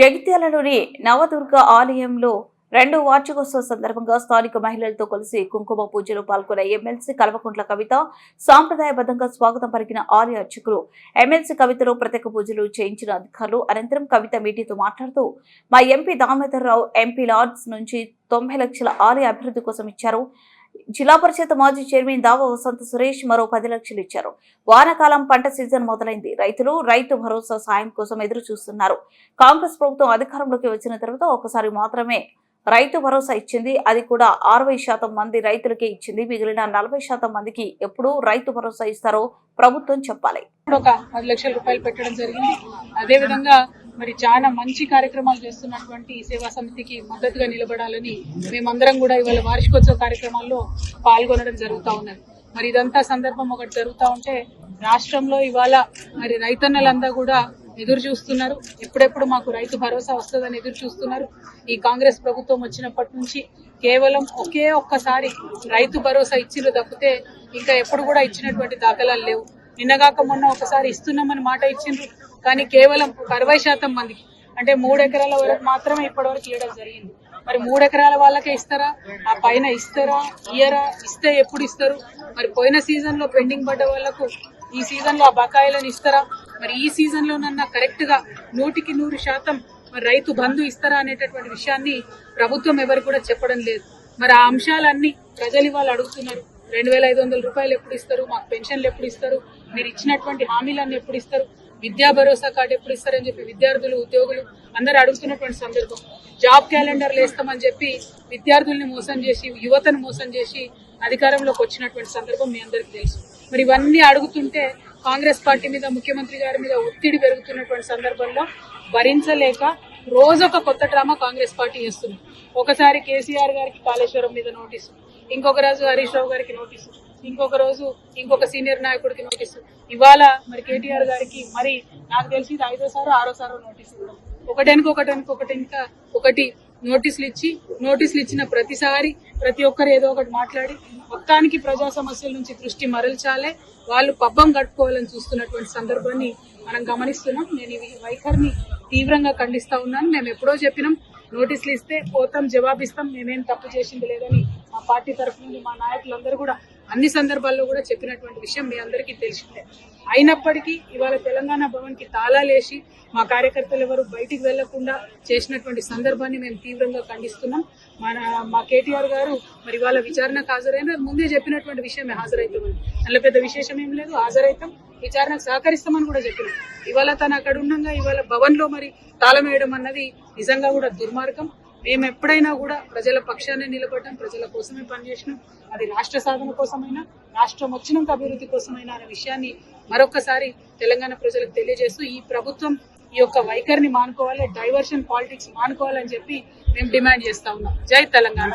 జగిత్యాలలోని నవదుర్గ ఆలయంలో రెండు వార్షికోత్సవ సందర్భంగా స్థానిక మహిళలతో కలిసి కుంకుమ పూజలో పాల్గొన్న ఎమ్మెల్సీ కల్వకుంట్ల కవిత సాంప్రదాయబద్ధంగా స్వాగతం పలికిన ఆలయ అర్చకులు ఎమ్మెల్సీ కవితలో ప్రత్యేక పూజలు చేయించిన అధికారులు అనంతరం కవిత మీడియాతో మాట్లాడుతూ మా MP Damodar Rao MP LADS నుంచి తొంభై లక్షల ఆలయ అభివృద్ధి కోసం ఇచ్చారు. జిల్లా పరిషత్ మాజీ చైర్మన్ దావ వసంత సురేష్ మరో పది లక్షలు ఇచ్చారు. వానాకాలం పంట సీజన్ మొదలైంది. రైతులు రైతు భరోసా సాయం కోసం ఎదురు చూస్తున్నారు కాంగ్రెస్ ప్రభుత్వం అధికారంలోకి వచ్చిన తర్వాత ఒకసారి మాత్రమే రైతు భరోసా ఇచ్చింది. అది కూడా అరవై శాతం మంది రైతులకే ఇచ్చింది. మిగిలిన నలభై శాతం మందికి ఎప్పుడు రైతు భరోసా ఇస్తారో ప్రభుత్వం చెప్పాలి. ఒక పది లక్షల రూపాయలు పెట్టడం జరిగింది. అదే విధంగా మరి చాలా మంచి కార్యక్రమాలు చేస్తున్నటువంటి ఈ సేవా సమితికి మద్దతుగా నిలబడాలని మేమందరం కూడా ఇవాళ వార్షికోత్సవ కార్యక్రమాల్లో పాల్గొనడం జరుగుతూ ఉన్నది. మరి ఇదంతా సందర్భం ఒకటి జరుగుతూ ఉంటే రాష్ట్రంలో ఇవాళ మరి రైతన్నలంతా కూడా ఎదురు చూస్తున్నారు. ఎప్పుడెప్పుడు మాకు రైతు భరోసా వస్తుందని ఎదురు చూస్తున్నారు. ఈ కాంగ్రెస్ ప్రభుత్వం వచ్చినప్పటి నుంచి కేవలం ఒకే ఒక్కసారి రైతు భరోసా ఇచ్చిరు తప్పితే ఇంకా ఎప్పుడు కూడా ఇచ్చినటువంటి దాఖలాలు లేవు. నిన్నగాక మొన్న ఒకసారి ఇస్తున్నామని మాట ఇచ్చిండ్రు కానీ కేవలం అరవై శాతం మందికి అంటే మూడు ఎకరాల వరకు మాత్రమే ఇప్పటివరకు ఇవ్వడం జరిగింది. మరి మూడు ఎకరాల వాళ్ళకే ఇస్తారా? ఆ పైన ఇస్తారా? ఇయ్యరా? ఇస్తే ఎప్పుడు ఇస్తారు? మరి పోయిన సీజన్లో పెండింగ్ పడ్డ వాళ్ళకు ఈ సీజన్లో ఆ బకాయిలను ఇస్తారా? మరి ఈ సీజన్ లోనన్నా కరెక్ట్గా నూటికి నూరు శాతం మరి రైతు బంధు ఇస్తారా అనేటటువంటి విషయాన్ని ప్రభుత్వం ఎవరు కూడా చెప్పడం లేదు. మరి ఆ అంశాలన్నీ ప్రజలు ఇవాళ అడుగుతున్నారు. రెండు వేల ఐదు వందల రూపాయలు ఎప్పుడు ఇస్తారు? మాకు పెన్షన్లు ఎప్పుడు ఇస్తారు? మీరు ఇచ్చినటువంటి హామీలన్నీ ఎప్పుడు ఇస్తారు? విద్యా భరోసా కార్డు ఎప్పుడు ఇస్తారని చెప్పి విద్యార్థులు ఉద్యోగులు అందరూ అడుగుతున్నటువంటి సందర్భం. జాబ్ క్యాలెండర్లు వేస్తామని చెప్పి విద్యార్థుల్ని మోసం చేసి యువతను మోసం చేసి అధికారంలోకి వచ్చినటువంటి సందర్భం మీ అందరికీ తెలుసు. మరి ఇవన్నీ అడుగుతుంటే కాంగ్రెస్ పార్టీ మీద ముఖ్యమంత్రి గారి మీద ఒత్తిడి పెరుగుతున్నటువంటి సందర్భంలో భరించలేక రోజొక కొత్త డ్రామా కాంగ్రెస్ పార్టీ చేస్తుంది. ఒకసారి కేసీఆర్ గారికి కాళేశ్వరం మీద నోటీసు ఇంకొక రోజు హరీష్ రావు గారికి నోటీసు ఇంకొక రోజు ఇంకొక సీనియర్ నాయకుడికి నోటీసు. ఇవాళ మరి కేటీఆర్ గారికి మరి నాకు తెలిసి ఇది ఐదోసారో ఆరోసారో నోటీసు ఇవ్వడం. ఒకటానికి ఒకటానికి ఒకటి ఇంకా ఒకటి నోటీసులు ఇచ్చి నోటీసులు ఇచ్చిన ప్రతిసారి ప్రతి ఒక్కరు ఏదో ఒకటి మాట్లాడి మొత్తానికి ప్రజా సమస్యల నుంచి దృష్టి మరల్చాలే. వాళ్ళు పబ్బం కట్టుకోవాలని చూస్తున్నటువంటి సందర్భాన్ని మనం గమనిస్తున్నాం. నేను ఈ వైఖరిని తీవ్రంగా ఖండిస్తా ఉన్నాను. మేము ఎప్పుడో చెప్పినాం నోటీసులు ఇస్తే పోతాం జవాబిస్తాం. మేమేం తప్పు చేసింది లేదని మా పార్టీ తరఫు నుండి మా నాయకులందరూ కూడా అన్ని సందర్భాల్లో కూడా చెప్పినటువంటి విషయం మీ అందరికీ తెలిసిందే. అయినప్పటికీ ఇవాళ తెలంగాణ భవన్కి తాళాలేసి మా కార్యకర్తలు ఎవరు బయటికి వెళ్ళకుండా చేసినటువంటి సందర్భాన్ని మేము తీవ్రంగా ఖండిస్తున్నాం. మన మా కేటీఆర్ గారు మరి ఇవాళ విచారణకు హాజరైన ముందే చెప్పినటువంటి విషయమే హాజరవుతామని అందులో పెద్ద విశేషం ఏం లేదు హాజరైతాం. విచారణకు సహకరిస్తామని కూడా చెప్పినాం. ఇవాళ తను అక్కడ ఉండగా ఇవాళ భవన్లో మరి తాళం వేయడం అన్నది నిజంగా కూడా దుర్మార్గం. మేము ఎప్పుడైనా కూడా ప్రజల పక్షాన్ని నిలబడటం ప్రజల కోసమే పనిచేసినాం. అది రాష్ట్ర సాధన కోసమైనా రాష్ట్రం వచ్చినాక అభివృద్ధి కోసమైనా అనే విషయాన్ని మరొకసారి తెలంగాణ ప్రజలకు తెలియజేస్తూ ఈ ప్రభుత్వం ఈ యొక్క వైఖరిని మానుకోవాలి డైవర్షన్ పాలిటిక్స్ మానుకోవాలని చెప్పి మేము డిమాండ్ చేస్తా ఉన్నాం. జై తెలంగాణ.